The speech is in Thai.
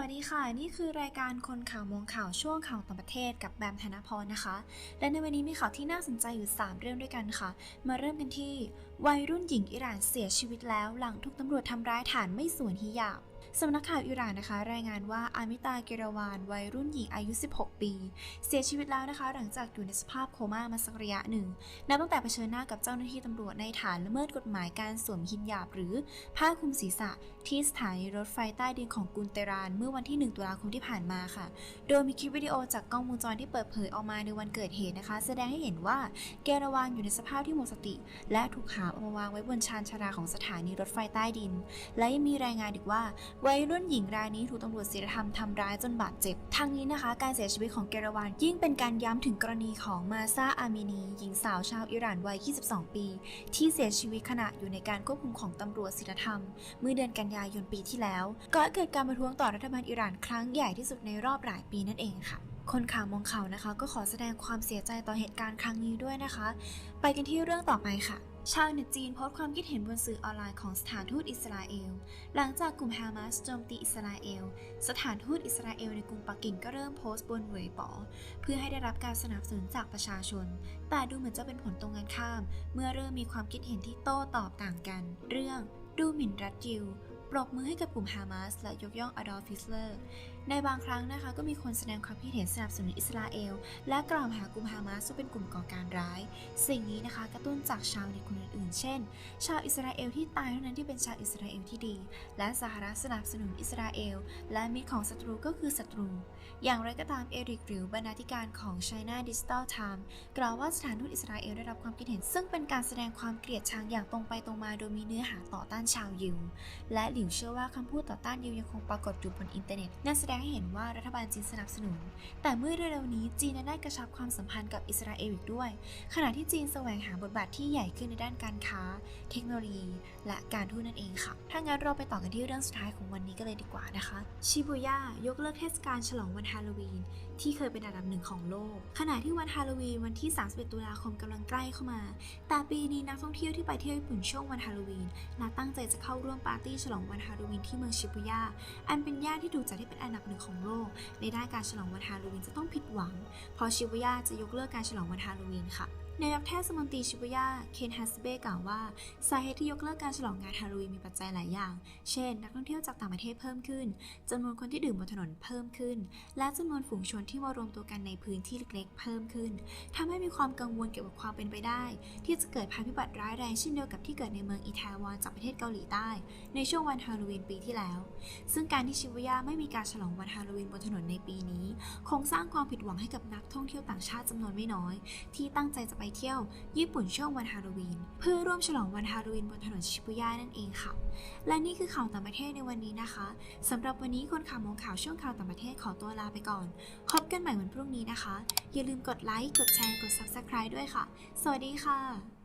วัสดีค่ะ นี่คือรายการคนข่าวมองข่าวช่วงข่าวต่างประเทศกับแบมธนพรนะคะ และในวันนี้มีข่าวที่น่าสนใจอยู่ 3 เรื่องด้วยกันค่ะ มาเริ่มกันที่วัยรุ่นหญิงอิหร่านเสียชีวิตแล้วหลังถูกตำรวจทำร้ายฐานไม่สวมฮิญาบสำนักข่าวอิหร่านนะคะ รายงานว่าอามิตาเกราวานวัยรุ่นหญิงอายุ 16 ปี เสียชีวิตแล้วนะคะ หลังจากอยู่ในสภาพโคม่ามาสักระยะหนึ่งนับตั้งแต่เผชิญหน้ากับเจ้าหน้าที่ตำรวจในฐานละเมิดกฎหมายการสวมฮิญาบหรือผ้าคลุมศีรษะ ที่สถานีรถไฟใต้ดินของกุนเตราน เมื่อวันที่ 1 ตุลาคมที่ผ่านมาค่ะ โดยมีคลิปวิดีโอจากกล้องวงจรที่เปิดเผยออกมาในวันเกิดเหตุนะคะ แสดงให้เห็นว่าแกรวานอยู่ในสภาพที่หมดสติ และถูกหามเอามาวางไว้บนชานชาราของสถานีรถไฟใต้ดิน และยังมีรายงานอีกว่าวัยรุ่นหญิงรายนี้ถูกตำรวจศีลธรรมทำร้ายจนบาดเจ็บทางนี้นะคะ การเสียชีวิตของเกราวานยิ่งเป็นการย้ำถึงกรณีของมาซาอามินี หญิงสาวชาวอิหร่านวัย 22 ปี ที่เสียชีวิตขณะอยู่ในการควบคุมของตำรวจศีลธรรม เมื่อเดือนกันยายนปีที่แล้วก่อให้เกิดการประท้วงต่อรัฐบาลอิหร่านครั้งใหญ่ที่สุดในรอบหลายปีนั่นเองค่ะคนข่าวมองข่าวนะคะ ก็ขอแสดงความเสียใจต่อเหตุการณ์ครั้งนี้ด้วยนะคะ ไปกันที่เรื่องต่อไปค่ะ ชาวเน็ตจีนโพสต์ความคิดเห็นบนสื่อออนไลน์ของสถานทูตอิสราเอล หลังจากกลุ่มฮามาสโจมตีอิสราเอล สถานทูตอิสราเอลในกรุงปักกิ่งก็เริ่มโพสต์บนเวยปอเพื่อให้ได้รับการสนับสนุนจากประชาชน แต่ดูเหมือนจะเป็นผลตรงกันข้าม เมื่อเริ่มมีความคิดเห็นที่โต้ตอบต่างกัน เรื่องดูหมิ่นรัฐยิว รบมือให้กับกลุ่มฮามาสและยกย่องอดอล์ฟฮิตเลอร์ ในบางครั้งนะคะก็มีคนแสดงความคิดเห็นสนับสนุนอิสราเอล และกล่าวหากลุ่มฮามาสว่าเป็นกลุ่มก่อการร้าย สิ่งนี้นะคะกระตุ้นจากชาวเน็ตคนอื่นๆ เช่น ชาวอิสราเอลที่ตายเท่านั้นที่เป็นชาวอิสราเอลที่ดี และสหรัฐสนับสนุนอิสราเอล และมิตรของศัตรูก็คือศัตรู อย่างไรก็ตามเอริกหรือบรรณาธิการของ China Digital Times กล่าวว่าสถานทูตอิสราเอลได้รับความคิดเห็น ซึ่งเป็นการแสดงความเกลียดชังอย่างตรงไปตรงมาโดยมีเนื้อหาต่อต้านชาวยิวและหลิวเชื่อว่าคำพูดต่อต้านยิวยังคงปรากฏอยู่บนอินเทอร์เน็ตนั่นแสดงให้เห็นว่ารัฐบาลจีนสนับสนุน แต่เมื่อเร็วๆนี้จีนได้กระชับความสัมพันธ์กับอิสราเอลอีกด้วย ขณะที่จีนแสวงหาบทบาทที่ใหญ่ขึ้นในด้านการค้า เทคโนโลยี และการทูตนั่นเองค่ะ ถ้างั้นเราไปต่อกันที่เรื่องสุดท้ายของวันนี้กันเลยดีกว่านะคะชิบูย่ายกเลิกเทศกาลฉลองวันฮาโลวีนที่เคยเป็นอันดับหนึ่งของโลก ขณะที่วันฮาโลวีนวันที่ 31 ตุลาคมกำลังใกล้เข้ามา แต่ปีนี้นักท่องเที่ยวที่ไปเที่ยวญี่ปุ่นช่วงวันฮาโลวีนและตั้งใจจะเข้าร่วมปาร์ตี้ฉลองวันฮาโลวีนที่เมืองชิบุย่า อันเป็นย่านที่ดูจะได้เป็นอันดับหนึ่งของโลก ในด้านการฉลองวันฮาโลวีนจะต้องผิดหวัง เพราะชิบุย่าจะยกเลิกการฉลองวันฮาโลวีนค่ะ นายกเทศมนตรีชิบูย่า เคนฮัสเบะกล่าวว่า สาเหตุที่ยกเลิกการฉลองงานฮาโลวีนมีปัจจัยหลายอย่าง เช่น นักท่องเที่ยวจากต่างประเทศเพิ่มขึ้นจำนวนคนที่ดื่มบนถนนเพิ่มขึ้น และจำนวนฝูงชนที่มารวมตัวกันในพื้นที่เล็กๆ เพิ่มขึ้นทำให้มีความกังวลเกี่ยวกับความเป็นไปได้ ที่จะเกิดภัยพิบัติร้ายแรงเช่นเดียวกับที่เกิดในเมืองอิตาลีจากประเทศเกาหลีใต้ ในช่วงวันฮาโลวีนปีที่แล้ว ซึ่งการที่ชิบูย่าไม่มีการฉลองวันฮาโลวีนบนถนนในปีนี้ คงสร้างความผิดหวังให้กับนักท่องเที่ยวต่างชาติจำนวนไม่น้อย ที่ตั้งใจจะไปเที่ยวญี่ปุ่นช่วงวันฮาโลวีน เพื่อร่วมฉลองวันฮาโลวีนบนถนนชิบุย่านั่นเองค่ะ และนี่คือข่าวต่างประเทศในวันนี้นะคะสำหรับวันนี้คนข่าวมองข่าวช่วงข่าวต่างประเทศขอตัวลาไปก่อนพบกันใหม่วันพรุ่งนี้นะคะ อย่าลืมกดไลค์กดแชร์กด Subscribe ด้วยค่ะ สวัสดีค่ะ